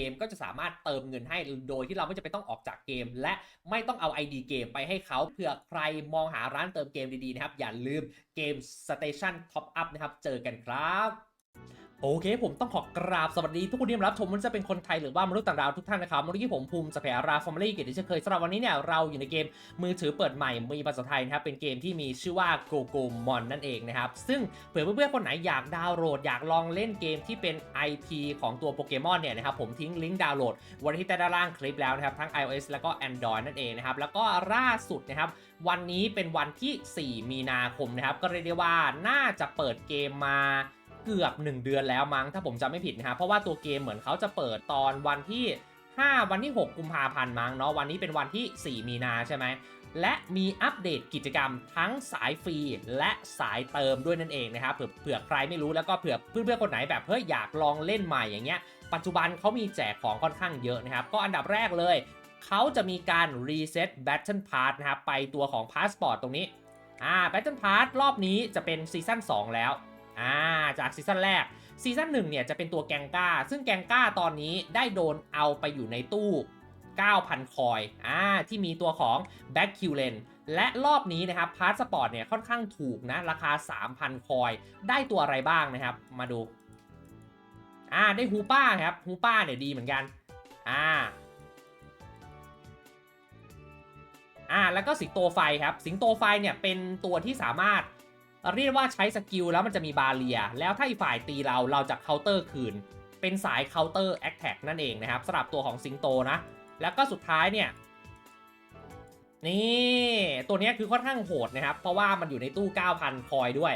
มก็จะสามารถเติมเงินให้โดยที่เราไม่จำเป็นต้องออกจากเกม และไม่ต้องเอา ID เกมไปให้เขาเผื่อใครมองหาร้านเติมเกมดีๆนะครับ อย่าลืมเกม Station Top Up นะครับ เจอกันครับ โอเค ผมต้องขอกราบสวัสดีทุกคนที่รับชมมันจะเป็นคนไทยหรือว่ามนุษย์ต่างดาวทุกท่านนะครับวันนี้ผมภูมิสเปียราฟอร์มลี่เกียรติเช่เคยสำหรับวันนี้เนี่ยเราอยู่ในเกมมือถือเปิดใหม่มีภาษาไทยนะครับเป็นเกมที่มีชื่อว่า g o g o m o n นั่นเองนะครับซึ่งเผื่อเพื่อนๆคนไหนอยากดาวน์โหลดอยากลองเล่นเกมที่เป็น IP ของตัวโปเกมอนเนี่ยนะครับผมทิ้งลิงก์ดาวน์โหลดไวันที่ใต้ด้านล่างคลิปแล้วนะครับทั้ง iOS แล้วก็ Android นั่นเองนะครับแล้วก็ล่าสุดนะครับวันนี้เป็นวันที่ 4 มีนาคมนะครับก็เรียกได้ว่าน่าจะเปิดเกมมา เกือบ 1 เดือนแล้วมั้งถ้าผมจำไม่ผิดนะครับเพราะว่าตัวเกมเหมือนเขาจะเปิดตอนวันที่ 5 วันที่ 6 กุมภาพันธ์มั้งเนาะวันนี้เป็นวันที่ 4 มีนาใช่ไหมและมีอัปเดตกิจกรรมทั้งสายฟรีและสายเติมด้วยนั่นเองนะครับเผื่ออใครไม่รู้แล้วก็เผื่อเพื่อนๆคนไหนแบบเฮ้ยอยากลองเล่นใหม่อย่างเงี้ยปัจจุบันเขามีแจกของค่อนข้างเยอะนะครับ ก็อันดับแรกเลยเขาจะมีการ reset battle pass นะครับไปตัวของ passport ตรงนี้อ่า battle pass รอบนี้จะเป็นซีซั่น2แล้ว อ่าจากซีซั่นแรกซีซั่นหนึ่งเนี่ยจะเป็นตัวแกงก้า ซึ่งแกงก้าตอนนี้ได้โดนเอาไปอยู่ในตู้ 9,000 คอยอ่าที่มีตัวของ b a c k q l e n และรอบนี้นะครับพาสปอร์ตเนี่ยค่อนข้างถูกนะ ราคา 3,000 คอยได้ตัวอะไรบ้างนะครับ มาดูอ่าได้ฮูป้าครับฮูป้าเนี่ยดีเหมือนกันอ่าอ่าแล้วก็สิงโตไฟครับ สิงโตไฟเนี่ยเป็นตัวที่สามารถ เรียกว่าใช้สกิลแล้วมันจะมีบาเรีย แล้วถ้าอีกฝ่ายตีเราเราจะเคาน์เตอร์คืน เป็นสายเคาน์เตอร์แอคแท็กนั่นเองนะครับสำหรับตัวของสิงโตนะ แล้วก็สุดท้ายเนี่ย นี่ตัวนี้คือค่อนข้างโหดนะครับ เพราะว่ามันอยู่ในตู้ 9,000คอยด้วย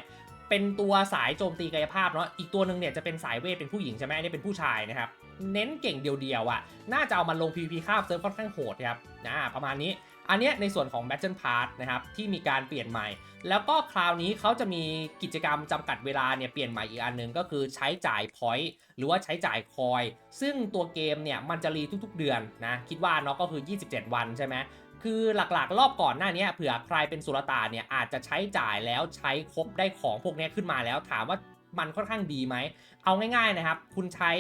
เป็นตัวสายโจมตีกายภาพเนาะอีกตัวหนึ่งเนี่ยจะเป็นสายเวทเป็นผู้หญิงใช่ไหมอันนี้เป็นผู้ชายนะครับ เน้นเก่งเดียวๆอะ่ะ น่าจะเอามาลง PVP คาบเซิร์ฟค่อนข้างโหดครับอ่าประมาณนี้ อันเนี้ยในส่วนของ Battle Pass นะครับที่มีการเปลี่ยนใหม่ แล้วก็คราวนี้เขาจะมีกิจกรรมจำกัดเวลาเนี่ยเปลี่ยนใหม่อีกอันหนึงก็คือใช้จ่าย point หรือว่าใช้จ่ายคอย ซึ่งตัวเกมเนี่ยมันจะรีทุกๆเดือนนะคิดว่าเนาะก็คือ 27 วันใช่ไหมคือหลักๆ รอบก่อนหน้านี้เผื่อใครเป็นสุลต่านเนี่ยอาจจะใช้จ่ายแล้วใช้ครบได้ของพวกเนี้ยขึ้นมาแล้วถามว่ามันค่อนข้างดีไหม เอาง่ายๆนะครับ คุณใช้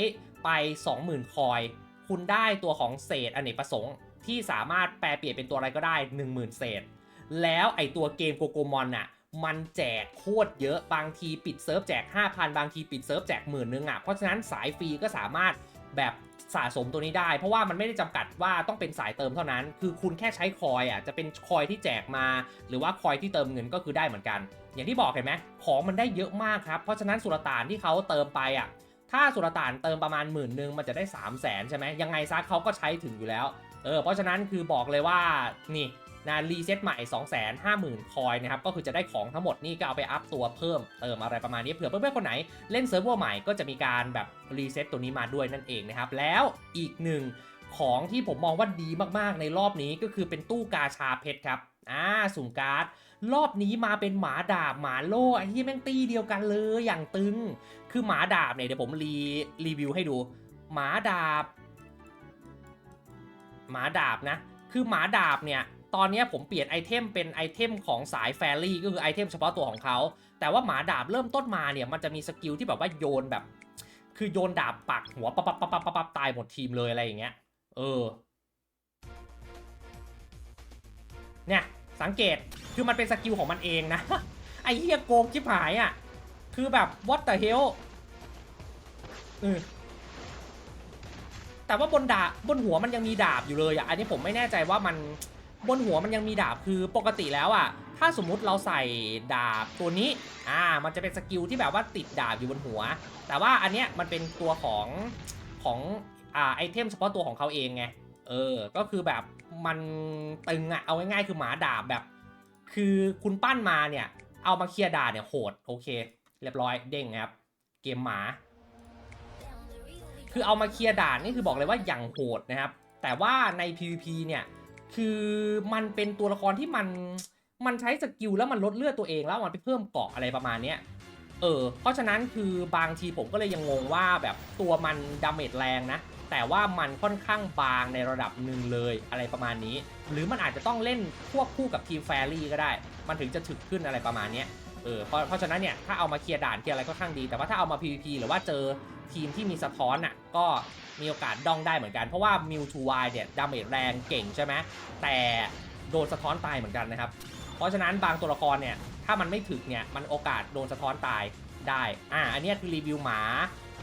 ไป 20,000 คอย คุณได้ตัวของเศษอเนกประสงค์ ที่สามารถแปลเปลี่ยนเป็นตัวอะไรก็ได้ 10,000 เศษ แล้วไอตัวเกมโกโกมอนอะมันแจกโคตรเยอะบางทีปิดเซิร์ฟแจก 5,000 บางทีปิดเซิร์ฟแจกหมื่นนึงอะเพราะฉะนั้นสายฟรีก็สามารถแบบสะสมตัวนี้ได้ เพราะว่ามันไม่ได้จำกัดว่าต้องเป็นสายเติมเท่านั้น คือคุณแค่ใช้คอยอะจะเป็นคอยที่แจกมา หรือว่าคอยที่เติมเงินก็คือได้เหมือนกัน อย่างที่บอกเห็นไหมของมันได้เยอะมากครับ เพราะฉะนั้นสุลต่านที่เขาเติมไปอะถ้าสุลต่านเติมประมาณหมื่นหนึ่งมันจะได้ 3 0 0แสนใช่ไหมยังไงซะเขาก็ใช้ถึงอยู่แล้ว เออเพราะฉะนั้นคือบอกเลยว่านี่นะรีเซ็ตใหม่ 2 5 0 0 0 0 คอยนะครับ ก็คือจะได้ของทั้งหมดนี่ก็เอาไปอัพตัวเพิ่มเติมอะไรประมาณนี้เผื่อเพื่อนๆคนไหนเล่นเซิร์ฟเวอร์ใหม่ก็จะมีการแบบรีเซ็ตตัวนี้มาด้วยนั่นเองนะครับ แล้วอีกหนึ่งของที่ผมมองว่าดีมากๆ ในรอบนี้ก็คือเป็นตู้กาชาเพชรครับอ่าสุ่มการ์ดรอบนี้มาเป็นหมาดาบหมาโล่ไอ้ที่แม่งตีเดียวกันเลยอย่างตึง คือหมาดาบเนี่ยเดี๋ยวผมรีรีวิวให้ดู หมาดาบ หมาดาบนะ คือหมาดาบเนี่ย ตอนนี้ผมเปลี่ยนไอเทมเป็นไอเทมของสายแฟรี่ก็คือไอเทมเฉพาะตัวของเขา แต่ว่าหมาดาบเริ่มต้นมาเนี่ย มันจะมีสกิลที่แบบว่าโยนแบบ คือโยนดาบปักหัวปั๊บปั๊บปั๊บปั๊บปั๊บปบตายหมดทีมเลยอะไรอย่างเงี้ย เออ เนี่ยสังเกต คือมันเป็นสกิลของมันเองนะ ไอเหี้ยโกงชิบหายอะ คือแบบ what the hell เออ แต่ว่าบนดาบบนหัวมันยังมีดาบอยู่เลยอะอันนี้ผมไม่แน่ใจว่ามันบนหัวมันยังมีดาบคือปกติแล้วอะถ้าสมมุติเราใส่ดาบตัวนี้อ่ามันจะเป็นสกิลที่แบบว่าติดดาบอยู่บนหัว แต่ว่าอันเนี้ยมันเป็นตัวของของอ่าไอเทมเฉพาะตัวของเขาเองไงเออก็คือแบบมันตึงอะเอาง่ายๆคือหมาดาบแบบ คือคุณปั้นมาเนี่ยเอามาเคลียร์ดานเนี่ยโหดโอเค เรียบร้อยเด้งครับเกมหมา คือเอามาเคลียร์ด่านนี่คือบอกเลยว่าอย่างโหดนะครับ แต่ว่าใน PVP เนี่ยคือมันเป็นตัวละครที่มันมันใช้สกิลแล้วมันลดเลือดตัวเองแล้วมันไปเพิ่มเกาะอะไรประมาณเนี้ยเออเพราะฉะนั้นคือบางทีผมก็เลยยังงงว่าแบบตัวมันดาเมจแรงนะ แต่ว่ามันค่อนข้างบางในระดับหนึ่งเลยอะไรประมาณนี้ หรือมันอาจจะต้องเล่นควบคู่กับทีมแฟรี่ก็ได้ มันถึงจะถึกขึ้นอะไรประมาณนี้ เออเพราะเพราะฉะนั้นเนี่ยถ้าเอามาเคลียร์ด่านเคลียร์อะไรก็ข้างดี แต่ว่าถ้าเอามา PVP หรือว่าเจอทีมที่มีสะท้อนอะก็มีโอกาสดองได้เหมือนกัน เพราะว่ามิวทูไวเนี่ยดาเมจแรงเก่งใช่ไหมแต่โดนสะท้อนตายเหมือนกันนะครับ เพราะฉะนั้นบางตัวละครเนี่ยถ้ามันไม่ถึกเนี่ยมันโอกาสโดนสะท้อนตายได้อ่าอันเนี้ยคือรีวิวหมา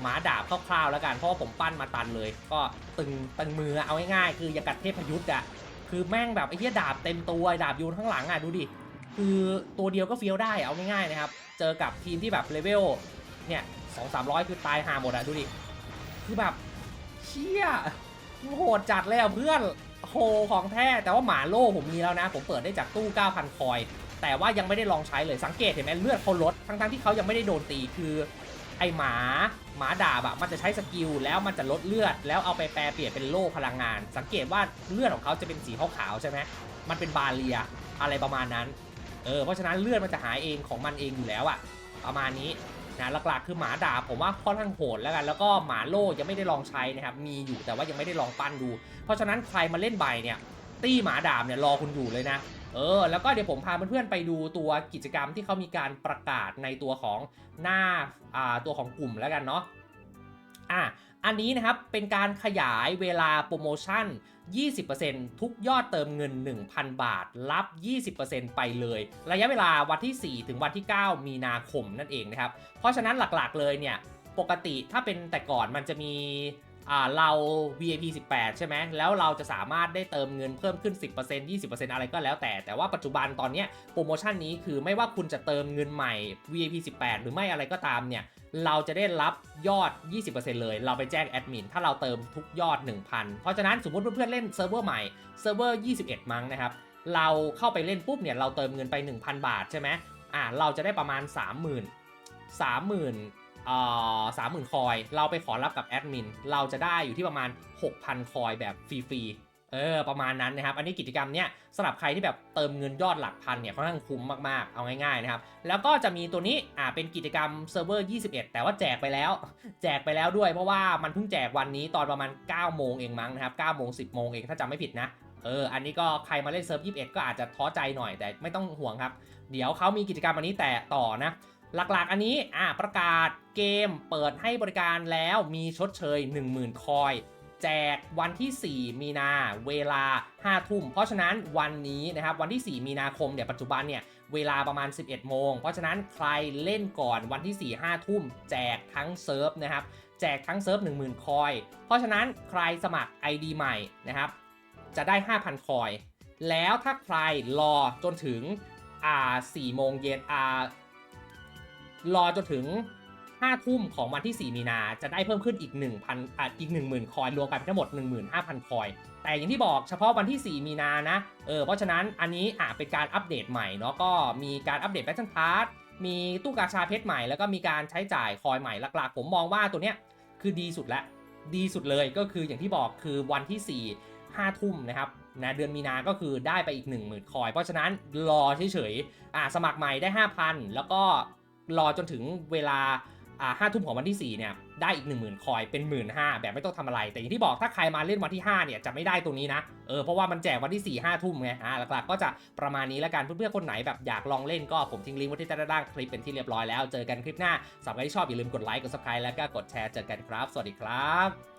หมาดาบคร่าวๆแล้วกันเพราะว่าผมปั้นมาตันเลย ก็ตึงตึงมือเอาง่ายๆคืออย่างกัดเทพยุทธ์อะคือแม่งแบบไอ้เหี้ยดาบเต็มตัวดาบยูนข้างหลังอะดูดิ คือตัวเดียวก็เฟี้ยวได้เอาง่ายๆนะครับ เจอกับทีมที่แบบเลเวลเนี่ยสองสามร้อยคือตายหาหมดอะดูดิ คือแบบเชี่ยโหดจัดเลยอะเพื่อนโหของแท้ แต่ว่าหมาโล่ผมมีแล้วนะ ผมเปิดได้จากตู้ 9,000 คอย แต่ว่ายังไม่ได้ลองใช้เลยสังเกตเห็นไหมเลือดเขาลด ทั้งๆที่เขายังไม่ได้โดนตีคือไอหมาหมาดาบอะมันจะใช้สกิลแล้วมันจะลดเลือด แล้วเอาไปแปลเปลี่ยนเป็นโล่พลังงาน สังเกตว่าเลือดของเขาจะเป็นสีขาวๆใช่ไหมมันเป็นบาเรียอะไรประมาณนั้น เออเพราะฉะนั้นเลือดมันจะหายเองของมันเองอยู่แล้วอะประมาณนี้นะหลักๆคือหมาดาบผมว่าค่อนข้างโหดแล้วกัน แล้วก็หมาโล่ยังไม่ได้ลองใช้นะครับมีอยู่แต่ว่ายังไม่ได้ลองปั้นดู เพราะฉะนั้นใครมาเล่นใบเนี่ย ตี้หมาดาบเนี่ยรอคุณอยู่เลยนะเออแล้วก็เดี๋ยวผมพาเพื่อนๆไปดูตัวกิจกรรมที่เขามีการประกาศในตัวของหน้าอ่าตัวของกลุ่มแล้วกันเนาะอะ อันนี้นะครับเป็นการขยายเวลาโปรโมชั่น 20%ทุกยอดเติมเงิน 1,000 บาท รับ 20%ไปเลย ระยะเวลาวันที่ 4 ถึงวันที่ 9 มีนาคมนั่นเองนะครับ เพราะฉะนั้นหลักๆเลยเนี่ย ปกติถ้าเป็นแต่ก่อนมันจะมี เรา VIP 18 ใช่ไหมแล้วเราจะสามารถได้เติมเงินเพิ่มขึ้น 10% 20%อะไรก็แล้วแต่ แต่ว่าปัจจุบันตอนนี้โปรโมชั่นนี้คือไม่ว่าคุณจะเติมเงินใหม่ VIP 18 หรือไม่อะไรก็ตามเนี่ย เราจะได้รับยอด 20%เลย เราไปแจ้งแอดมิน ถ้าเราเติมทุกยอด 1,000 เพราะฉะนั้นสมมติเพื่อนๆเล่นเซิร์ฟเวอร์ใหม่ เซิร์ฟเวอร์ 21 มั้งนะครับ เราเข้าไปเล่นปุ๊บเนี่ย เราเติมเงินไป 1,000 บาทใช่ไหมอ่า เราจะได้ประมาณ 30,000 30,000 เอ่อ30,000คอย เราไปขอรับกับแอดมิน เราจะได้อยู่ที่ประมาณ 6,000 คอยแบบฟรีๆ เออ ประมาณนั้นนะครับ อันนี้กิจกรรมเนี้ยสำหรับใครที่แบบเติมเงินยอดหลักพันเนี่ยค่อนข้างคุ้มมากๆ เอาง่ายๆนะครับ แล้วก็จะมีตัวนี้ อ่า เป็นกิจกรรมเซิร์ฟเวอร์ 21 แต่ว่าแจกไปแล้ว แจกไปแล้วด้วย เพราะว่ามันเพิ่งแจกวันนี้ตอนประมาณ 9 โมงเองมั้งนะครับ9โมง 10 โมงเองถ้าจำไม่ผิดนะเออ อันนี้ก็ใครมาเล่นเซิร์ฟ 21 ก็อาจจะท้อใจหน่อยแต่ไม่ต้องห่วงครับ เดี๋ยวเขามีกิจกรรมอันนี้แต่ต่อนะ หลักๆ อันนี้อ่าประกาศเกมเปิดให้บริการแล้วมีชดเชย 10,000 คอย แจกวันที่ 4 มีนาเวลา 5 ทุ่ม เพราะฉะนั้นวันนี้นะครับวันที่ 4 มีนาคมเนี่ยปัจจุบันเนี่ยเวลาประมาณ 11 โมง เพราะฉะนั้นใครเล่นก่อนวันที่ 4 5 ทุ่ม แจกทั้งเซิร์ฟนะครับแจกทั้งเซิร์ฟ 10,000 คอย เพราะฉะนั้นใครสมัคร ID ใหม่นะครับจะได้ 5,000 คอย แล้วถ้าใครรอจนถึงอ่า4โมงเย็นอ่า รอจนถึง 5 ทุ่มของวันที่ 4 มีนา จะได้เพิ่มขึ้นอีก 1,000อ่าอีก 10,000 คอยรวมกันเป็นทั้งหมด 15,000 คอย แต่อย่างที่บอกเฉพาะวันที่ 4 มีนานะ เออ เพราะฉะนั้นอันนี้อะเป็นการอัปเดตใหม่เนาะ ก็มีการอัปเดตแบทเทิลพาร์ทมีตู้กาชาเพชรใหม่ แล้วก็มีการใช้จ่ายคอยใหม่หลักๆ ผมมองว่าตัวเนี้ยคือดีสุดละดีสุดเลยก็คืออย่างที่บอกคือวันที่ 4 5 ทุ่มนะครับนะเดือนมีนาก็คือได้ไปอีก 1 0,000 คอย เพราะฉะนั้นรอเฉยๆอ่าสมัครใหม่ได้ 5,000 แล้วก็ รอจนถึงเวลาห้าทุ่มของวันที่ 4 เนี่ย ได้อีก 1 0,000 คอยเป็น 1 5ื่นแบบไม่ต้องทำอะไร แต่อย่างที่บอกถ้าใครมาเล่นวันที่ 5 เนี่ย จะไม่ได้ตรงนี้นะ เออ เพราะว่ามันแจกวันที่ 4 5 ทุ่มไง อ่าหลักๆ ก็จะประมาณนี้แล้วกัน เพื่อนๆ คนไหนแบบอยากลองเล่นก็ผมทิ้งลิงก์ไว้ที่ใต้ด้านคลิปเป็นที่เรียบร้อยแล้ว เจอกันคลิปหน้าสำหรับใครที่ชอบอย่าลืมกดไลค์ กดซับสไครต์แล้วก็กดแชร์ เจอกันครับ สวัสดีครับ